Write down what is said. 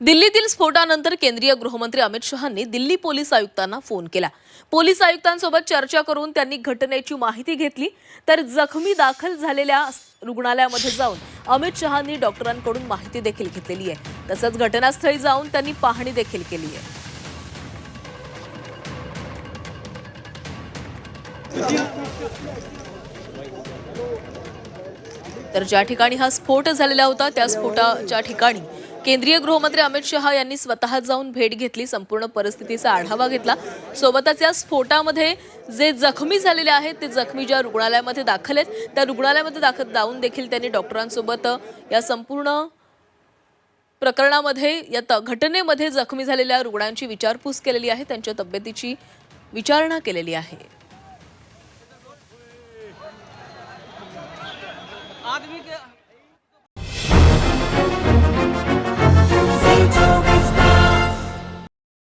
दिल्लीतील स्फोटानंतर केंद्रीय गृहमंत्री अमित शहांनी दिल्ली पोलीस आयुक्तांना फोन केला. पोलीस आयुक्तांसोबत चर्चा करून त्यांनी घटनेची माहिती घेतली तर जखमी दाखल झालेल्या रुग्णालयामध्ये जाऊन अमित शहांनी डॉक्टरांकडून माहिती देखील घेतलेली आहे. तसंच घटनास्थळी जाऊन त्यांनी पाहणी देखील केली आहे. तर ज्या ठिकाणी हा स्फोट झालेला होता त्या स्फोटाच्या ठिकाणी केंद्रीय गृहमंत्री अमित शहा यांनी स्वतः जाऊन भेट घेतली संपूर्ण परिस्थितीचा आढावा घेतला. सोबतच या स्फोटामध्ये जे जखमी झालेले आहेत ते जखमी ज्या रुग्णालयामध्ये दाखल आहेत त्या रुग्णालयामध्ये दाखल जाऊन देखील त्यांनी डॉक्टरांसोबत या संपूर्ण प्रकरणामध्ये या त- घटनेमध्ये जखमी झालेल्या रुग्णांची विचारपूस केलेली आहे. त्यांच्या तब्येतीची विचारणा केलेली आहे. आदमी के